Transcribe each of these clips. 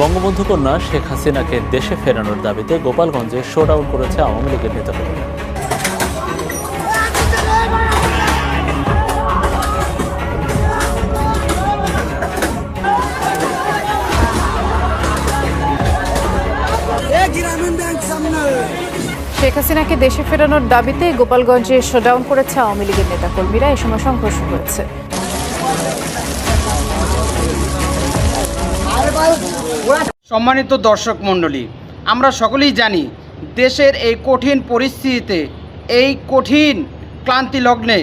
বঙ্গবন্ধু কন্যা শেখ হাসিনাকে দেশে ফেরানোর দাবিতে গোপালগঞ্জে শোডাউন করেছে আওয়ামী লীগের সামনে শেখ হাসিনাকে দেশে ফেরানোর দাবিতে গোপালগঞ্জে শোডাউন করেছে আওয়ামী লীগের নেতাকর্মীরা। এ সময় সংঘর্ষ হয়েছে। সম্মানিত দর্শক মণ্ডলী, আমরা সকলেই জানি দেশের এই কঠিন পরিস্থিতিতে, এই কঠিন ক্লান্তি লগ্নে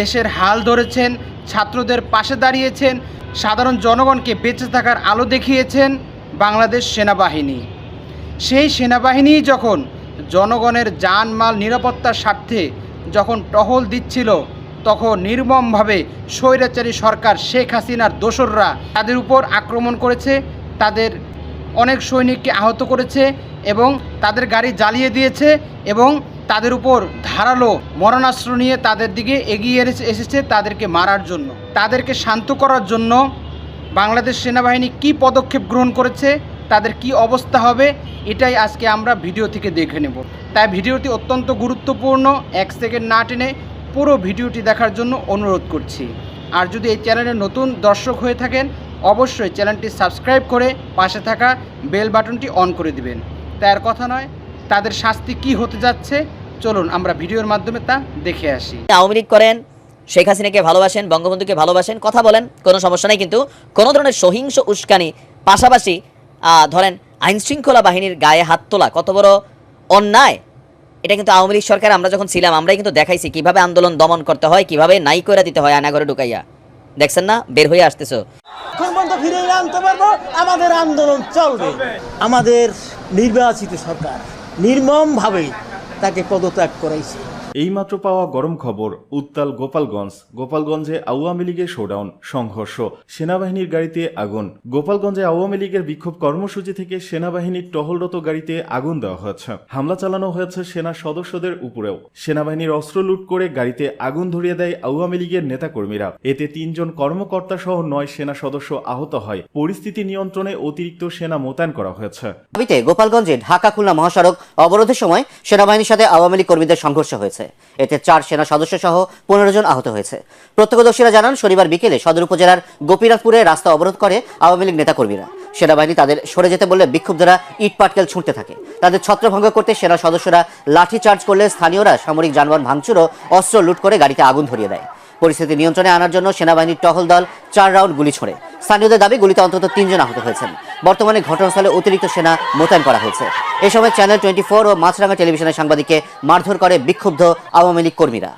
দেশের হাল ধরেছেন, ছাত্রদের পাশে দাঁড়িয়েছেন, সাধারণ জনগণকে বেঁচে থাকার আলো দেখিয়েছেন বাংলাদেশ সেনাবাহিনী। সেই সেনাবাহিনী যখন জনগণের জানমাল নিরাপত্তার স্বার্থে যখন টহল দিচ্ছিল তখন নির্মমভাবে স্বৈরাচারী সরকার শেখ হাসিনার দোসররা তাদের উপর আক্রমণ করেছে, তাদের অনেক সৈনিককে আহত করেছে এবং তাদের গাড়ি জ্বালিয়ে দিয়েছে এবং তাদের উপর ধারালো মরণাস্ত্র নিয়ে তাদের দিকে এগিয়ে এসে- এসেছে তাদেরকে মারার জন্য। তাদেরকে শান্ত করার জন্য বাংলাদেশ সেনাবাহিনী কি পদক্ষেপ গ্রহণ করেছে, তাদের কি অবস্থা হবে, এটাই আজকে আমরা ভিডিও থেকে দেখে নেব। তাই ভিডিওটি অত্যন্ত গুরুত্বপূর্ণ, এক সেকেন্ড না টেনে পুরো ভিডিওটি দেখার জন্য অনুরোধ করছি। আর যদি এই চ্যানেলে নতুন দর্শক হয়ে থাকেন, অবশ্যই চ্যানেলটি সাবস্ক্রাইব করে পাশে থাকা বেল বাটনটি অন করে দিবেন। তাই আর কথা নয়, তাদের শাস্তি কি হতে যাচ্ছে, চলুন আমরা ভিডিওর মাধ্যমে তা দেখে আসি। আওয়ামী লীগ করেন, শেখ হাসিনাকে ভালোবাসেন, বঙ্গবন্ধুকে ভালোবাসেন, কথা বলেন, কোনো সমস্যা নাই, কিন্তু কোনো ধরনের সহিংস উস্কানি, পাশাপাশি ধরেন আইনশৃঙ্খলা বাহিনীর গায়ে হাত তোলা, কত বড় অন্যায়। এটা কিন্তু আওয়ামী লীগ সরকার, আমরা যখন ছিলাম, আমরাই কিন্তু দেখাইছি কীভাবে আন্দোলন দমন করতে হয়, কীভাবে নাই করে দিতে হয় আনাগরে ঢুকাইয়া। দেখছেন না? বের হয়ে আসতেছো। ফিরিয়ে আনতে পারব, আমাদের আন্দোলন চলবে। আমাদের নির্বাচিত সরকার নির্মমভাবে তাকে পদত্যাগ করাইছে। এইমাত্র পাওয়া গরম খবর, উত্তাল গোপালগঞ্জ। গোপালগঞ্জে আওয়ামী লীগের শোডাউন, সংঘর্ষ। সেনাবাহিনীর গাড়িতে আগুন। গোপালগঞ্জে আওয়ামী লীগের বিক্ষোভ কর্মসূচি থেকে সেনাবাহিনীর টহলরত গাড়িতে আগুন দেওয়া হয়েছে। হামলা চালানো হয়েছে সেনা সদস্যদের উপরেও। সেনাবাহিনীর অস্ত্র লুট করে গাড়িতে আগুন ধরিয়ে দেয় আওয়ামী লীগের নেতাকর্মীরা। এতে তিনজন কর্মকর্তা সহ নয় সেনা সদস্য আহত হয়। পরিস্থিতি নিয়ন্ত্রণে অতিরিক্ত সেনা মোতায়েন করা হয়েছে। গোপালগঞ্জে ঢাকা খুলনা মহাসড়ক অবরোধের সময় সেনাবাহিনীর সাথে আওয়ামী লীগ কর্মীদের সংঘর্ষ হয়েছে। এতে চার সেনা সদস্য সহ পনেরো জন আহত হয়েছে। প্রত্যক্ষদর্শীরা জানান, শনিবার বিকেলে সদর উপজেলার গোপীনাথপুরে রাস্তা অবরোধ করে আওয়ামী লীগ নেতাকর্মীরা। সেনাবাহিনী তাদের সরে যেতে বললে বিক্ষুব্ধরা ইট পাটকেল ছুটতে থাকে। তাদের ছত্রভঙ্গ করতে সেনা সদস্যরা লাঠি চার্জ করলে স্থানীয়রা সামরিক যানবাহন ভাঙচুর ও অস্ত্র লুট করে গাড়িতে আগুন ধরিয়ে দেয়। পরিস্থিতি নিয়ন্ত্রণে আনার জন্য সেনাবাহিনীর টহল দল চার রাউন্ড গুলি ছোড়ে। স্থানীয়দের দাবি, গুলিতে অন্তত তিনজন আহত হয়েছেন। বর্তমানে ঘটনাস্থলে অতিরিক্ত সেনা মোতায়েন করা হয়েছে। এ সময় চ্যানেল টোয়েন্টি ও মাছরাঙা টেলিভিশনের সাংবাদিককে মারধর করে বিক্ষুব্ধ আওয়ামী লীগ কর্মীরা।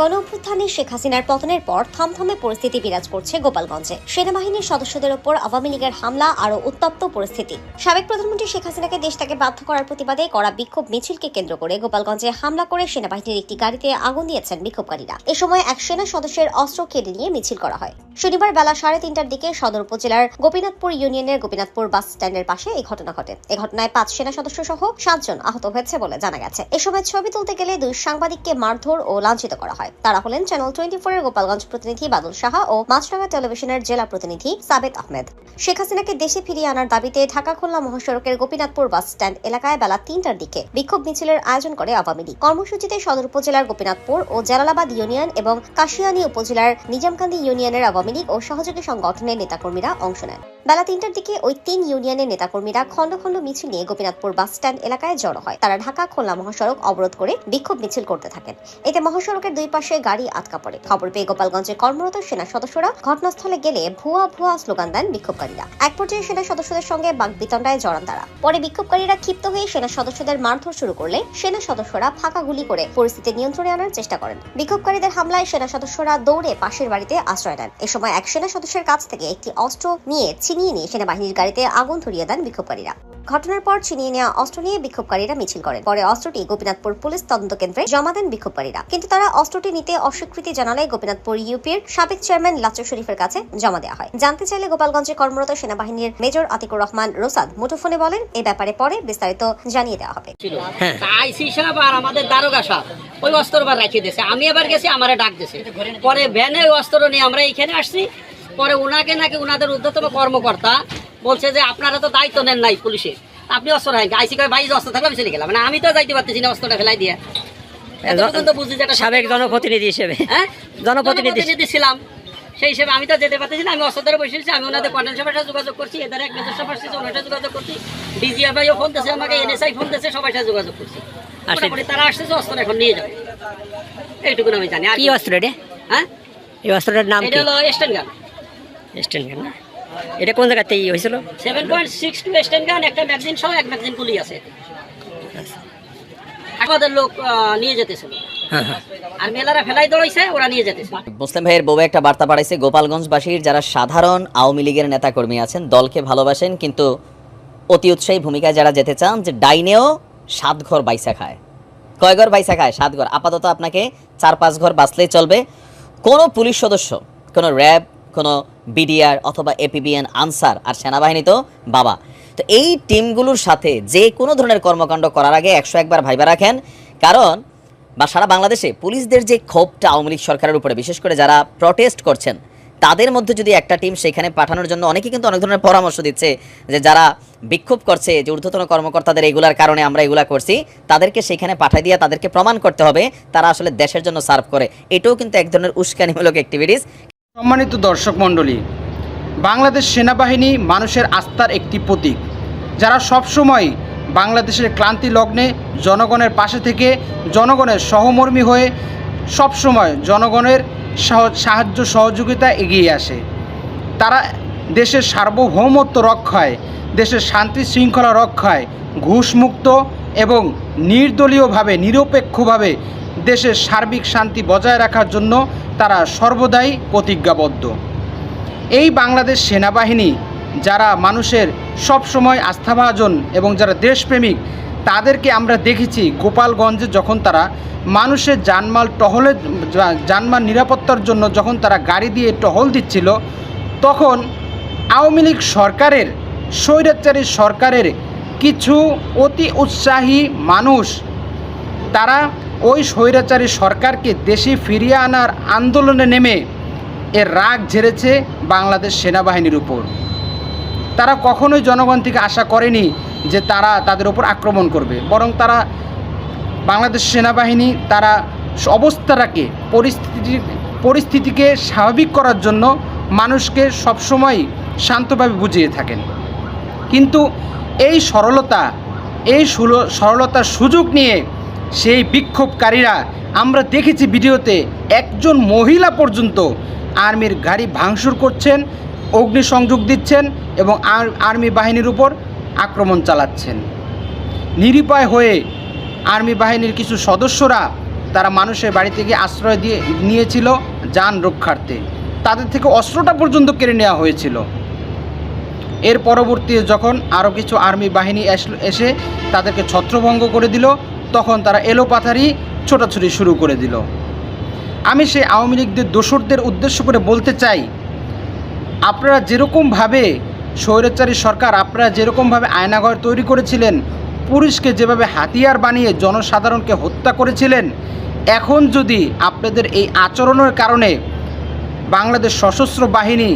গণ অভ্যুত্থানে শেখ হাসিনার পতনের পর থমথমে পরিস্থিতি বিরাজ করছে গোপালগঞ্জে। সেনাবাহিনীর সদস্যদের ওপর আওয়ামী লীগের হামলা আরও উত্তপ্ত পরিস্থিতি। সাবেক প্রধানমন্ত্রী শেখ হাসিনাকে দেশ থেকে বাধ্য করার প্রতিবাদে করা বিক্ষোভ মিছিলকে কেন্দ্র করে গোপালগঞ্জে হামলা করে সেনাবাহিনীর একটি গাড়িতে আগুন দিয়েছেন বিক্ষোভকারীরা। এ সময় এক সেনা সদস্যের অস্ত্র কেড়ে নিয়ে মিছিল করা হয়। শনিবার বেলা সাড়ে তিনটার দিকে সদর উপজেলার গোপীনাথপুর ইউনিয়নের গোপীনাথপুর বাস স্ট্যান্ডের পাশে এই ঘটনা ঘটে। এ ঘটনায় পাঁচ সেনা সদস্য সহ সাতজন আহত হয়েছে বলে জানা গেছে। এ সময় ছবি তুলতে গেলে দুই সাংবাদিককে মারধর ও লাঞ্ছিত করা হয়। তারা হলেন চ্যানেল টোয়েন্টি ফোর এর গোপালগঞ্জ প্রতিনিধি বাদল সাহা ও মাছরাঙ্গা টেলিভিশনের জেলা প্রতিনিধি সাবেদ আহমেদ। শেখ হাসিনাকে দেশে ফিরিয়ে আনার দাবিতে ঢাকা খুলনা মহাসড়কের গোপীনাথপুর বাস স্ট্যান্ড এলাকায় বেলা তিনটার দিকে বিক্ষোভ মিছিলের আয়োজন করে আওয়ামী লীগ। কর্মসূচিতে সদর উপজেলার গোপীনাথপুর ও জালালাবাদ ইউনিয়ন এবং কাশিয়ানী উপজেলার নিজামকান্দি ইউনিয়নের আওয়ামী লীগ ও সহযোগী সংগঠনের নেতাকর্মীরা অংশ নেন। বেলা তিনটার দিকে ওই তিন ইউনিয়নের নেতাকর্মীরা খণ্ড খণ্ড মিছিল নিয়ে গোপীনাথপুর বাস স্ট্যান্ড এলাকায় জড়ো হয়। তারা ঢাকা খুলনা মহাসড়ক অবরোধ করে বিক্ষোভ মিছিল করতে থাকেন। এতে মহাসড়কের দুই পাশে গাড়ি আটকা পড়ে। খবর পেয়ে গোপালগঞ্জে কর্মরত সেনা সদস্যরা ঘটনাস্থলে গেলে ভুয়া ভুয়া স্লোগান দেন বিক্ষোভকারীরা। এক পর্যায়ে সেনা সদস্যদের সঙ্গে বাক বিতণ্ডায় জড়ান তারা। পরে বিক্ষোভকারীরা ক্ষিপ্ত হয়ে সেনা সদস্যদের মারধর শুরু করলে সেনা সদস্যরা ফাঁকা গুলি করে পরিস্থিতি নিয়ন্ত্রণে আনার চেষ্টা করেন। বিক্ষোভকারীদের হামলায় সেনা সদস্যরা দৌড়ে পাশের বাড়িতে আশ্রয় নেন। এ সময় এক সেনা সদস্যের কাছ থেকে একটি অস্ত্র নিয়ে ছিনিয়ে নিয়ে সেনাবাহিনীর গাড়িতে আগুন ধরিয়ে দেন বিক্ষোভকারীরা। ঘটনার পর ছিনিয়ে নেওয়া অস্ত্র নিয়ে বিক্ষোভকারীরা মিছিল করেন পরে অস্ত্রটি গোপীনাথপুর পুলিশ তদন্ত কেন্দ্রে জমা দেন বিক্ষোভকারীরা। কিন্তু তারা অস্ত্রটি নিতে অস্বীকৃতি জানালে গোপীনাথপুর ইউপির সাবেক চেয়ারম্যান লাচু শরীফের কাছে জমা দেওয়া হয়। জানতে চাইলে গোপালগঞ্জে কর্মরত সেনাবাহিনীর মেজর আতিকুর রহমান রোসাদ মুঠোফোনে বলেন এই ব্যাপারে পরে বিস্তারিত জানিয়ে দেওয়া হবে। আইসি সাহেব আর আমাদের দারোগা সাহেব ওই অস্ত্র বার রাখিয়ে দিয়েছে। আমি এবার গেছি আমারে ডাক দিয়েছে। পরে ভ্যানে ওই অস্ত্র নিয়ে আমরা এখানে আসছি। পরে ওনাকে নাকি ওনাদের ঊর্ধ্বতম কর্মকর্তা বলছে যে আপনারা তো দায়িত্ব নেন নাই পুলিশের। আপনি অস্ত্র রাখেন আইসি কয় ভাই অস্ত্র থাকলে আমি চলে গেলাম। মানে আমি তো যাইতে পারতেছি না অস্ত্রটা ফেলাই দিয়ে। সাবেক জনপ্রতিনিধি হিসেবে। হ্যাঁ? জনপ্রতিনিধি। ছিলাম। সেই হিসেবে আমি তো যেতে পারতেছি না আমি অস্ত্র ধরে বসেছি আমি ওনাদের কন্টেন্ট সবার সাথে যোগাযোগ করছি এদের এক মেজর সবার সাথে ওনার সাথে যোগাযোগ করছি। ডিজিএফআইও ফোন দিয়েছে আমাকে এনএসআই ফোন দিয়েছে সবার সাথে যোগাযোগ করছি। মোটামুটি তারা অস্ত্র এখন নিয়ে যাবে। এইটুকু আমি জানি। আর কি অস্ত্র এটা হ্যাঁ? এই অস্ত্রটার নাম এটা কি? হলো স্ট্যান্ড গান স্টেন গান না? এটা কোন জায়গাতে ই হয়েছিল? Seven point six two stand gun একটা ম্যাগজিন সহ এক ম্যাগজিন গুলি আছে। আমাদের লোক নিয়ে যেতেছিল। হ্যাঁ হ্যাঁ। আর মেলারা ফেলাই দৌড়াইছে ওরা নিয়ে যেতেছে মুসলিম ভাইয়ের বউ একটা বার্তা পাঠাইছে গোপালগঞ্জবাসীর যারা সাধারণ আওয়ামী লীগের নেতাকর্মী আছেন দলকে ভালোবাসেন কিন্তু অতি উৎসাহী ভূমিকায় যারা যেতে চান যে ডাইনেও সাত ঘর বাইসা খায়। কয় ঘর বাইসা খায়? সাত ঘর। আপাতত আপনাকে চার পাঁচ ঘর বাঁচলেই চলবে। কোনো পুলিশ সদস্য কোনো র্যাব কোনো বিডিআর অথবা এপিবিএন আনসার আর সেনাবাহিনী তো বাবা। তো এই টিমগুলোর সাথে যে কোনো ধরনের কর্মকাণ্ড করার আগে একশো একবার ভাইবা রাখেন। কারণ বা সারা বাংলাদেশে পুলিশদের যে ক্ষোভটা আওয়ামী লীগ সরকারের উপরে, বিশেষ করে যারা প্রটেস্ট করছেন, তাদের মধ্যে যদি একটা টিম সেখানে পাঠানোর জন্য অনেকেই কিন্তু অনেক ধরনের পরামর্শ দিচ্ছে যে যারা বিক্ষোভ করছে, যে ঊর্ধ্বতন কর্মকর্তাদের এগুলার কারণে আমরা এগুলা করছি, তাদেরকে সেখানে পাঠিয়ে দিয়ে তাদেরকে প্রমাণ করতে হবে, তারা আসলে দেশের জন্য সার্ভ করে। এটাও কিন্তু এক ধরনের উস্কানিমূলক অ্যাক্টিভিটিস সম্মানিত দর্শক মণ্ডলী, বাংলাদেশ সেনাবাহিনী মানুষের আস্থার একটি প্রতীক, যারা সবসময় বাংলাদেশের ক্লান্তি লগ্নে জনগণের পাশে থেকে জনগণের সহমর্মী হয়ে সবসময় জনগণের সাহায্য সহযোগিতা এগিয়ে আসে। তারা দেশের সার্বভৌমত্ব রক্ষায়, দেশের শান্তি শৃঙ্খলা রক্ষায় ঘুষমুক্ত এবং নির্দলীয়ভাবে, নিরপেক্ষভাবে দেশের সার্বিক শান্তি বজায় রাখার জন্য তারা সর্বদাই প্রতিজ্ঞাবদ্ধ। এই বাংলাদেশ সেনাবাহিনী যারা মানুষের সব সময় আস্থাভাজন এবং যারা দেশপ্রেমিক, তাদেরকে আমরা দেখেছি গোপালগঞ্জে যখন তারা মানুষের জানমাল টহলে জানমাল নিরাপত্তার জন্য যখন তারা গাড়ি দিয়ে টহল দিচ্ছিল, তখন আওয়ামী লীগ সরকারের, স্বৈরাচারী সরকারের কিছু অতি উৎসাহী মানুষ, তারা ওই স্বৈরাচারী সরকারকে দেশে ফিরিয়ে আনার আন্দোলনে নেমে এর রাগ ঝেড়েছে বাংলাদেশ সেনাবাহিনীর উপর। তারা কখনোই জনগণ থেকে আশা করেনি যে তারা তাদের উপর আক্রমণ করবে। বরং তারা বাংলাদেশ সেনাবাহিনী, তারা অবস্থাটাকে, পরিস্থিতি, পরিস্থিতিকে স্বাভাবিক করার জন্য মানুষকে সবসময় শান্তভাবে বুঝিয়ে থাকেন। কিন্তু এই সরলতা, এই সরলতার সুযোগ নিয়ে সেই বিক্ষোভকারীরা আমরা দেখেছি ভিডিওতে একজন মহিলা পর্যন্ত আর্মির গাড়ি ভাঙচুর করছেন, অগ্নিসংযোগ দিচ্ছেন এবং আর্মি বাহিনীর উপর আক্রমণ চালাচ্ছেন। নিরুপায় হয়ে আর্মি বাহিনীর কিছু সদস্যরা তারা মানুষের বাড়ি থেকে আশ্রয় দিয়ে নিয়েছিল যান রক্ষার্থে। তাদের থেকে অস্ত্রটা পর্যন্ত কেড়ে নেওয়া হয়েছিল। এর পরবর্তীতে যখন আরও কিছু আর্মি বাহিনী এসে তাদেরকে ছত্রভঙ্গ করে দিল, তখন তারা এলোপাথারি ছোটাছুটি শুরু করে দিল। আমি সেই আওয়ামী লীগদের দোসরদের উদ্দেশ্য করে বলতে চাই, আপনারা যেরকমভাবে স্বৈরাচারী সরকার, আপনারা যেরকমভাবে আয়নাঘর তৈরি করেছিলেন পুলিশকে যেভাবে হাতিয়ার বানিয়ে জনসাধারণকে হত্যা করেছিলেন, এখন যদি আপনাদের এই আচরণের কারণে বাংলাদেশ সশস্ত্র বাহিনী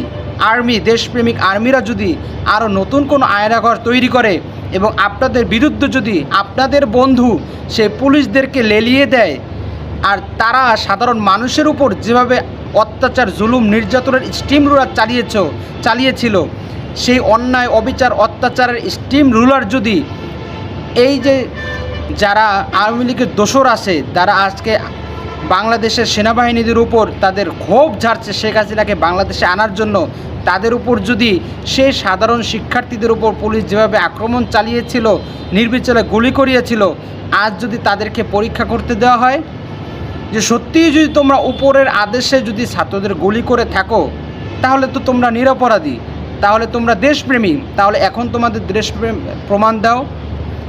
আর্মি, দেশপ্রেমিক আর্মিরা যদি আরও নতুন কোনো আয়নাঘর তৈরি করে এবং আপনাদের বিরুদ্ধে যদি আপনাদের বন্ধু, সে পুলিশদেরকে লেলিয়ে দেয়, আর তারা সাধারণ মানুষের উপর যেভাবে অত্যাচার, জুলুম, নির্যাতনের স্টিম রুলার চালিয়েছ, চালিয়েছিল, সেই অন্যায়, অবিচার, অত্যাচারের স্টিম রুলার যদি এই যে যারা আওয়ামী লীগের দোসর আছে তারা আজকে বাংলাদেশের সেনাবাহিনীদের উপর তাদের ক্ষোভ ঝাড়ছে শেখ হাসিনাকে বাংলাদেশে আনার জন্য। তাদের উপর যদি সেই সাধারণ শিক্ষার্থীদের উপর পুলিশ যেভাবে আক্রমণ চালিয়েছিল, নির্বিচারে গুলি করিয়েছিল, আজ যদি তাদেরকে পরীক্ষা করতে দেওয়া হয়? যে সত্যিই যদি তোমরা উপরের আদেশে যদি ছাত্রদের গুলি করে থাকো, তাহলে তো তোমরা নিরপরাধী। তাহলে তোমরা দেশপ্রেমী। তাহলে এখন তোমাদের দেশপ্রেম প্রমাণ দাও।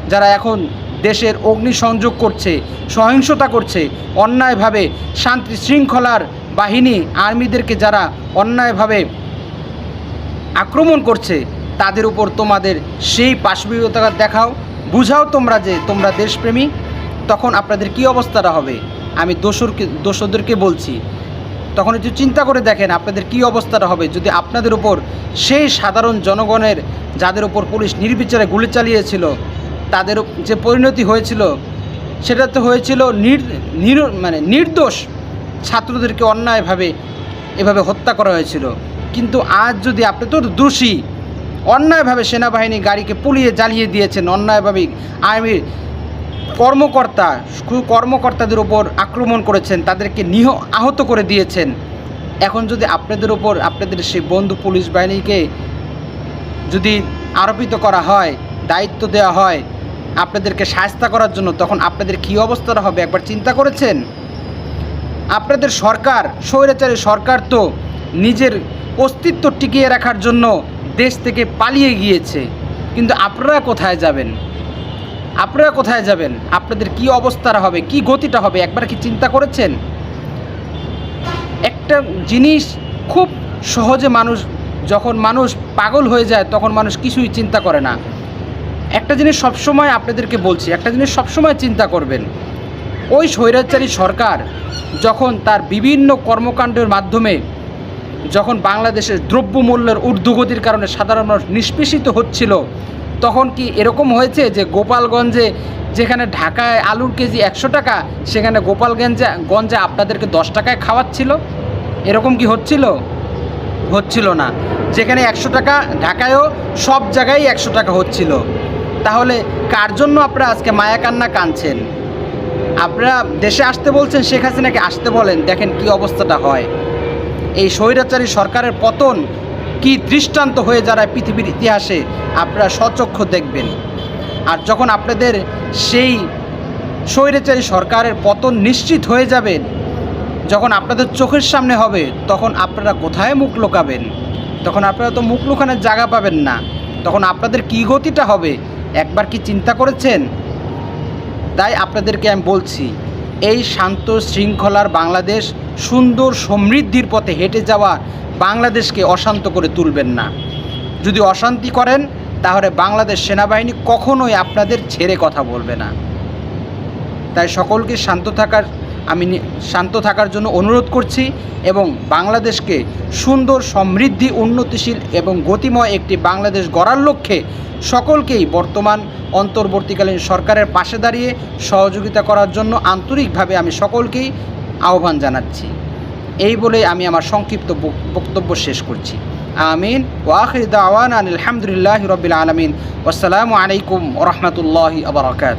যারা এখন দেশের অগ্নিসংযোগ করছে, সহিংসতা করছে, অন্যায়ভাবে শান্তি শৃঙ্খলার বাহিনী আর্মিদেরকে যারা অন্যায়ভাবে আক্রমণ করছে, তাদের উপর তোমাদের সেই পাশবিকতা দেখাও, বুঝাও তোমরা যে তোমরা দেশপ্রেমী। তখন আপনাদের কি অবস্থাটা হবে? আমি দোসরকে দোসরদেরকে বলছি। তখন একটু চিন্তা করে দেখেন আপনাদের কি অবস্থাটা হবে? যদি আপনাদের উপর সেই সাধারণ জনগণের, যাদের উপর পুলিশ নির্বিচারে গুলি চালিয়েছিল তাদের যে পরিণতি হয়েছিল, সেটা তো হয়েছিল নির, নির- মানে নির্দোষ ছাত্রদেরকে অন্যায়ভাবে এভাবে হত্যা করা হয়েছিল। কিন্তু আজ যদি আপনি তো দোষী, অন্যায়ভাবে সেনাবাহিনী গাড়িকে পুলিয়ে জ্বালিয়ে দিয়েছেন, অন্যায়ভাবে আর্মির কর্মকর্তা, কর্মকর্তাদের উপর আক্রমণ করেছেন, তাদেরকে নিহ, আহত করে দিয়েছেন, এখন যদি আপনাদের উপর, আপনাদের সেই বন্ধু পুলিশ বাহিনীকে যদি আরোপিত করা হয়, দায়িত্ব দেওয়া হয় আপনাদেরকে সাহায্য করার জন্য তখন আপনাদের কী অবস্থাটা হবে একবার চিন্তা করেছেন? আপনাদের সরকার, স্বৈরাচারী সরকার তো নিজের অস্তিত্ব টিকিয়ে রাখার জন্য দেশ থেকে পালিয়ে গিয়েছে। কিন্তু আপনারা কোথায় যাবেন? আপনারা কোথায় যাবেন? আপনাদের কি অবস্থাটা হবে? কি গতিটা হবে? একবার কি চিন্তা করেছেন? একটা জিনিস খুব সহজে মানুষ, যখন মানুষ পাগল হয়ে যায়, তখন মানুষ কিছুই চিন্তা করে না। একটা জিনিস সবসময় আপনাদেরকে বলছি, একটা জিনিস সবসময় চিন্তা করবেন। ওই স্বৈরাচারী সরকার যখন তার বিভিন্ন কর্মকাণ্ডের মাধ্যমে যখন বাংলাদেশের দ্রব্যমূল্যের ঊর্ধ্বগতির কারণে সাধারণ মানুষ নিষ্পেষিত হচ্ছিল, তখন কি এরকম হয়েছে যে গোপালগঞ্জে যেখানে ঢাকায় আলুর কেজি একশো টাকা, সেখানে গোপালগঞ্জে, গঞ্জে আপনাদেরকে দশ টাকায় খাওয়াচ্ছিল? এরকম কি হচ্ছিল? হচ্ছিল না। যেখানে একশো টাকা, ঢাকায়ও সব জায়গায় একশো টাকা হচ্ছিল। তাহলে কার জন্য আপনারা আজকে মায়া কান্না কাঁদছেন? আপনারা দেশে আসতে বলছেন, শেখ হাসিনাকে আসতে বলেন, দেখেন কি অবস্থাটা হয়। এই স্বৈরাচারী সরকারের পতন কি দৃষ্টান্ত হয়ে যারা পৃথিবীর ইতিহাসে, আপনারা সচক্ষ দেখবেন। আর যখন আপনাদের সেই স্বৈরাচারী সরকারের পতন নিশ্চিত হয়ে যাবেন যখন আপনাদের চোখের সামনে হবে, তখন আপনারা কোথায় মুখ লুকাবেন? তখন আপনারা তো মুখ লুকানোর জায়গা পাবেন না। তখন আপনাদের কী গতিটা হবে? একবার কি চিন্তা করেছেন? তাই আপনাদেরকে আমি বলছি, এই শান্ত শৃঙ্খলার বাংলাদেশ সুন্দর সমৃদ্ধির পথে হেঁটে যাওয়া বাংলাদেশকে অশান্ত করে তুলবেন না। যদি অশান্তি করেন, তাহলে বাংলাদেশ সেনাবাহিনী কখনোই আপনাদের ছেড়ে কথা বলবে না। তাই সকলকে শান্ত থাকার আমি শান্ত থাকার জন্য অনুরোধ করছি এবং বাংলাদেশকে সুন্দর, সমৃদ্ধি, উন্নতিশীল এবং গতিময় একটি বাংলাদেশ গড়ার লক্ষ্যে সকলকেই বর্তমান, অন্তর্বর্তীকালীন সরকারের পাশে দাঁড়িয়ে সহযোগিতা করার জন্য আন্তরিকভাবে আমি সকলকেই আহ্বান জানাচ্ছি। এই বলে আমি আমার সংক্ষিপ্ত বক- বক্তব্য শেষ করছি। আমিন। ওয়াখির দাওয়ান আলহামদুলিল্লাহ রবিল আলমিন। আসসালামু আলাইকুম রহমতুল্লাহ আবরকাত